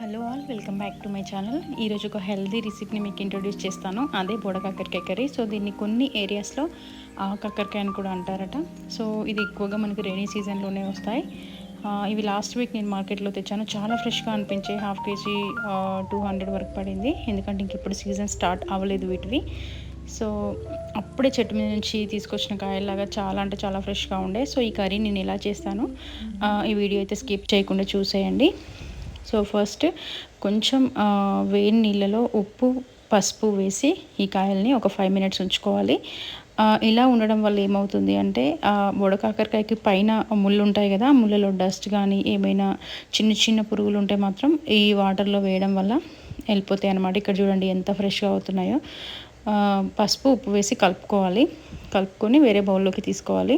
Hello all welcome back to my channel. ఈరోజు ఒక healthy రెసిపీని మీకు ఇంట్రొడ్యూస్ చేస్తాను. అదే బోడ కాకరకాయ కర్రీ. సో దీన్ని కొన్ని ఏరియాస్లో ఆ కాకరకాయ అని కూడా అంటారట. సో ఇది ఎక్కువగా మనకి రైనీ సీజన్లోనే వస్తాయి. ఇవి లాస్ట్ వీక్ నేను మార్కెట్లో తెచ్చాను. చాలా ఫ్రెష్గా అనిపించే హాఫ్ కేజీ టూ హండ్రెడ్ వరకు పడింది. ఎందుకంటే ఇంక ఇప్పుడు సీజన్ స్టార్ట్ అవ్వలేదు వీటివి సో అప్పుడే చెట్టు మీద నుంచి తీసుకొచ్చిన కాయలాగా చాలా అంటే చాలా ఫ్రెష్గా ఉండే. సో ఈ కర్రీ నేను ఎలా చేస్తాను. ఈ వీడియో అయితే స్కిప్ చేయకుండా చూసేయండి. సో ఫస్ట్ కొంచెం వేడి నీళ్ళలో ఉప్పు పసుపు వేసి ఈ కాయల్ని ఒక ఫైవ్ మినిట్స్ ఉంచుకోవాలి. ఇలా ఉండడం వల్ల ఏమవుతుంది అంటే బొడకాకరకాయకి పైన ముళ్ళు ఉంటాయి కదా ఆ ముళ్ళలో డస్ట్ కానీ ఏమైనా చిన్న చిన్న పురుగులు ఉంటే మాత్రం ఈ వాటర్లో వేయడం వల్ల వెళ్ళిపోతాయి అన్నమాట. ఇక్కడ చూడండి ఎంత ఫ్రెష్గా అవుతున్నాయో. పసుపు ఉప్పు వేసి కలుపుకోవాలి. కలుపుకొని వేరే బౌల్లోకి తీసుకోవాలి.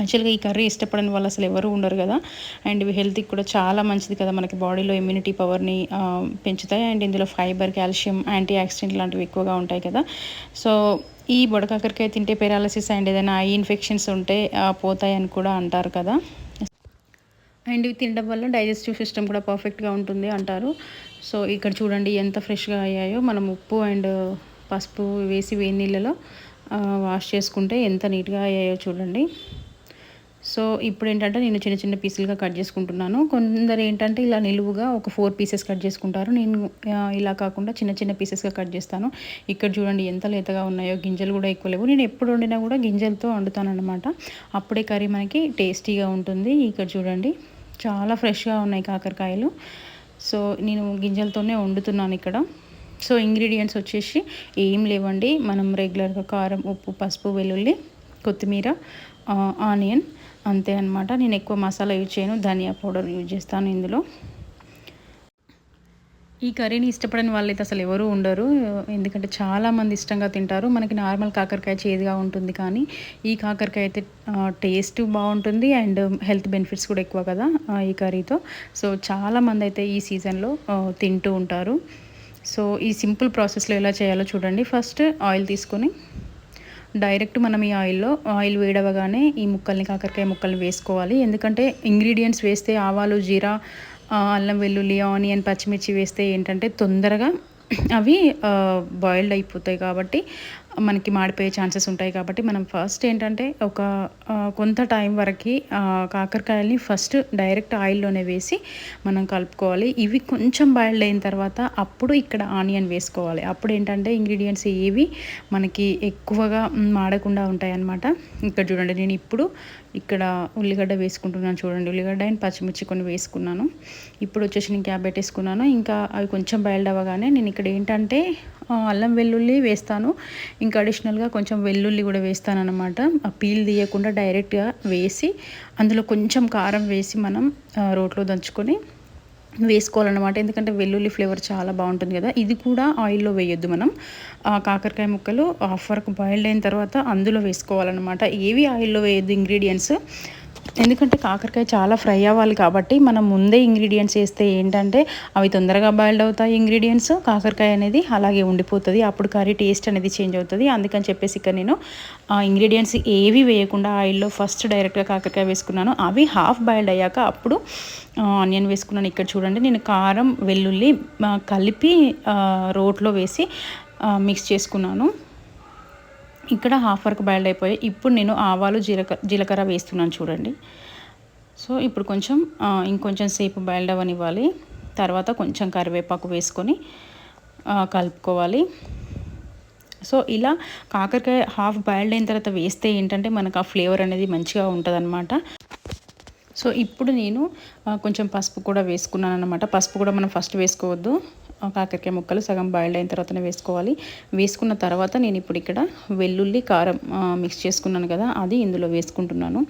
యాక్చువల్గా ఈ కర్రీ ఇష్టపడని వాళ్ళు అసలు ఎవరు ఉండరు కదా. అండ్ ఇవి హెల్త్కి కూడా చాలా మంచిది కదా మనకి బాడీలో ఇమ్యూనిటీ పవర్ని పెంచుతాయి. అండ్ ఇందులో ఫైబర్ కాల్షియం యాంటీ ఆక్సిడెంట్ లాంటివి ఎక్కువగా ఉంటాయి కదా. సో ఈ బుడకాకరకాయ తింటే పెరాలసిస్ అండ్ ఏదైనా ఐ ఇన్ఫెక్షన్స్ ఉంటే పోతాయి అని కూడా అంటారు కదా. అండ్ ఇవి తినడం వల్ల డైజెస్టివ్ సిస్టమ్ కూడా పర్ఫెక్ట్గా ఉంటుంది అంటారు. సో ఇక్కడ చూడండి ఎంత ఫ్రెష్గా అయ్యాయో. మనం ఉప్పు అండ్ పసుపు వేసి వేడి నీళ్ళలో వాష్ చేసుకుంటే ఎంత నీట్గా అయ్యాయో చూడండి. సో ఇప్పుడు ఏంటంటే నేను చిన్న చిన్న పీసులుగా కట్ చేసుకుంటున్నాను. కొందరు ఏంటంటే ఇలా నిలువుగా ఒక ఫోర్ పీసెస్ కట్ చేసుకుంటారు. నేను ఇలా కాకుండా చిన్న చిన్న పీసెస్గా కట్ చేస్తాను. ఇక్కడ చూడండి ఎంత లేతగా ఉన్నాయో గింజలు కూడా ఎక్కువ లేవు. నేను ఎప్పుడు వండినా కూడా గింజలతో వండుతానమాట అప్పుడే కర్రీ మనకి టేస్టీగా ఉంటుంది. ఇక్కడ చూడండి చాలా ఫ్రెష్గా ఉన్నాయి కాకరకాయలు. సో నేను గింజలతోనే వండుతున్నాను ఇక్కడ. సో ఇంగ్రీడియంట్స్ వచ్చేసి ఏం లేవండి. మనం రెగ్యులర్గా కారం ఉప్పు పసుపు వెల్లుల్లి కొత్తిమీర ఆనియన్ అంతే అనమాట నేను ఎక్కువ మసాలా యూజ్ చేయను. ధనియా పౌడర్ యూజ్ చేస్తాను ఇందులో. ఈ కర్రీని ఇష్టపడని వాళ్ళైతే అసలు ఎవరు ఉండరు. ఎందుకంటే చాలామంది ఇష్టంగా తింటారు. మనకి నార్మల్ కాకరకాయ చేదుగా ఉంటుంది కానీ ఈ కాకరకాయ అయితే టేస్ట్ బాగుంటుంది అండ్ హెల్త్ బెనిఫిట్స్ కూడా ఎక్కువ కదా ఈ కర్రీతో. సో చాలా మంది అయితే ఈ సీజన్లో తింటూ ఉంటారు. సో ఈ సింపుల్ ప్రాసెస్లో ఎలా చేయాలో చూడండి. ఫస్ట్ ఆయిల్ తీసుకొని డైరెక్ట్ మనం ఈ ఆయిల్లో ఆయిల్ వేడవగానే ఈ ముక్కల్ని కాకరకాయ ముక్కల్ని వేసుకోవాలి. ఎందుకంటే ఇంగ్రీడియంట్స్ వేస్తే ఆవాలు జీరా అల్లం వెల్లుల్లి ఆనియన్ పచ్చిమిర్చి వేస్తే ఏంటంటే తొందరగా అవి బాయిల్డ్ అయిపోతాయి కాబట్టి మనకి మాడిపోయే ఛాన్సెస్ ఉంటాయి కాబట్టి మనం ఫస్ట్ ఏంటంటే ఒక కొంత టైం వరకు కాకరకాయల్ని ఫస్ట్ డైరెక్ట్ ఆయిల్లోనే వేసి మనం కలుపుకోవాలి. ఇవి కొంచెం బాయిల్డ్ అయిన తర్వాత అప్పుడు ఇక్కడ ఆనియన్ వేసుకోవాలి. అప్పుడు ఏంటంటే ఇంగ్రీడియంట్స్ ఏవి మనకి ఎక్కువగా మాడకుండా ఉంటాయి అన్నమాట ఇక్కడ చూడండి నేను ఇప్పుడు ఇక్కడ ఉల్లిగడ్డ వేసుకుంటున్నాను చూడండి. ఉల్లిగడ్డ అండ్ పచ్చిమిర్చి కొన్ని వేసుకున్నాను. ఇప్పుడు వచ్చేసి నేను క్యాబ్ పెట్టేసుకున్నాను ఇంకా అవి కొంచెం బయల్డ్ అవ్వగానే నేను ఇక్కడ ఏంటంటే అల్లం వెల్లుల్లి వేస్తాను. ఇంకా అడిషనల్గా కొంచెం వెల్లుల్లి కూడా వేస్తాను అనమాట ఆ పీల్ తీయకుండా డైరెక్ట్గా వేసి అందులో కొంచెం కారం వేసి మనం రోట్లో దంచుకొని వేసుకోవాలన్నమాట. ఎందుకంటే వెల్లుల్లి ఫ్లేవర్ చాలా బాగుంటుంది కదా. ఇది కూడా ఆయిల్లో వేయొద్దు మనం. కాకరకాయ ముక్కలు హాఫ్ వరకు బాయిల్డ్ అయిన తర్వాత అందులో వేసుకోవాలన్నమాట. ఏవి ఆయిల్లో వేయొద్దు ఇంగ్రీడియంట్స్ ఎందుకంటే కాకరకాయ చాలా ఫ్రై అవ్వాలి కాబట్టి మనం ముందే ఇంగ్రీడియంట్స్ వేస్తే ఏంటంటే అవి తొందరగా బాయిల్డ్ అవుతాయి ఇంగ్రీడియంట్స్. కాకరకాయ అనేది అలాగే ఉండిపోతుంది. అప్పుడు కర్రీ టేస్ట్ అనేది చేంజ్ అవుతుంది. అందుకని చెప్పేసి ఇక్కడ నేను ఇంగ్రీడియంట్స్ ఏవి వేయకుండా ఆయిల్లో ఫస్ట్ డైరెక్ట్గా కాకరకాయ వేసుకున్నాను. అవి హాఫ్ బాయిల్డ్ అయ్యాక అప్పుడు ఆనియన్ వేసుకున్నాను. ఇక్కడ చూడండి నేను కారం వెల్లుల్లి కలిపి రోట్లో వేసి మిక్స్ చేసుకున్నాను. ఇక్కడ హాఫ్ వరకు బాయిల్డ్ అయిపోయాయి ఇప్పుడు నేను ఆవాలు జీలకర్ర జీలకర్ర వేస్తున్నాను చూడండి. సో ఇప్పుడు కొంచెం ఇంకొంచెం సేపు బాయిల్డ్ అవ్వనివ్వాలి. తర్వాత కొంచెం కరివేపాకు వేసుకొని కలుపుకోవాలి. సో ఇలా కాకరకాయ హాఫ్ బాయిల్డ్ అయిన తర్వాత వేస్తే ఏంటంటే మనకు ఆ ఫ్లేవర్ అనేది మంచిగా ఉంటుంది సో ఇప్పుడు నేను కొంచెం పసుపు కూడా వేసుకున్నాను అనమాట పసుపు కూడా మనం ఫస్ట్ వేసుకోవద్దు. కాకరకాయ ముక్కలు సగం బాయిల్డ్ అయిన తర్వాతనే వేసుకోవాలి. వేసుకున్న తర్వాత నేను ఇప్పుడు ఇక్కడ వెల్లుల్లి కారం మిక్స్ చేసుకున్నాను కదా అది ఇందులో వేసుకుంటున్నాను.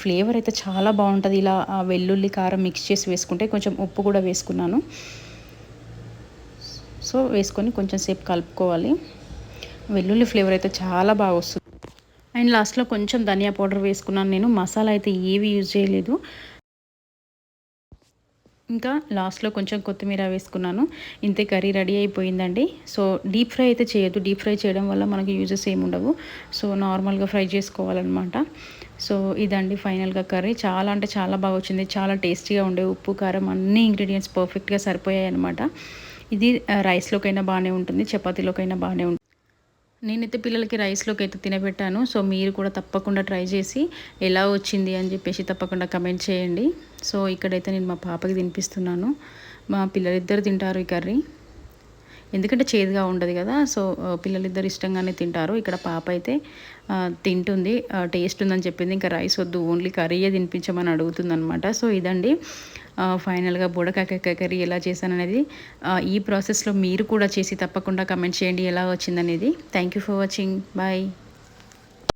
ఫ్లేవర్ అయితే చాలా బాగుంటుంది. ఇలా వెల్లుల్లి కారం మిక్స్ చేసి వేసుకుంటే కొంచెం ఉప్పు కూడా వేసుకున్నాను. సో వేసుకొని కొంచెం సేపు కలుపుకోవాలి. వెల్లుల్లి ఫ్లేవర్ అయితే చాలా బాగా వస్తుంది. అండ్ లాస్ట్లో కొంచెం ధనియా పౌడర్ వేసుకున్నాను నేను. మసాలా అయితే ఏవి యూజ్ చేయలేదు. ఇంకా లాస్ట్లో కొంచెం కొత్తిమీర వేసుకున్నాను. ఇంతే కర్రీ రెడీ అయిపోయిందండి. సో డీప్ ఫ్రై అయితే చేయొద్దు. డీప్ ఫ్రై చేయడం వల్ల మనకి యూజెస్ ఏమి ఉండవు. సో నార్మల్గా ఫ్రై చేసుకోవాలన్నమాట. సో ఇదండి ఫైనల్గా కర్రీ. చాలా అంటే చాలా బాగా వచ్చింది. చాలా టేస్టీగా ఉండే ఉప్పు కారం అన్ని ఇంగ్రీడియంట్స్ పర్ఫెక్ట్గా సరిపోయాయి అనమాట ఇది రైస్లోకైనా బాగానే ఉంటుంది. చపాతీలోకైనా బాగానే ఉంటుంది. నేనైతే పిల్లలకి రైస్లోకి అయితే తినబెట్టాను. సో మీరు కూడా తప్పకుండా ట్రై చేసి ఎలా వచ్చింది అని చెప్పేసి తప్పకుండా కమెంట్ చేయండి. సో ఇక్కడైతే నేను మా పాపకి తినిపిస్తున్నాను. మా పిల్లలిద్దరు తింటారు ఈ కర్రీ. ఎందుకంటే చేదుగా ఉండదు కదా సో పిల్లలిద్దరు ఇష్టంగానే తింటారు. ఇక్కడ పాప అయితే తింటుంది టేస్ట్ ఉందని చెప్పింది. ఇంకా రైస్ వద్దు ఓన్లీ కర్రీయే తినిపించమని అడుగుతుంది అనమాట సో ఇదండి ఫైనల్గా బుడకాయ కర్రీ ఎలా చేశాననేది. ఈ ప్రాసెస్లో మీరు కూడా చేసి తప్పకుండా కమెంట్ చేయండి ఎలా వచ్చిందనేది. Thank you for watching. Bye.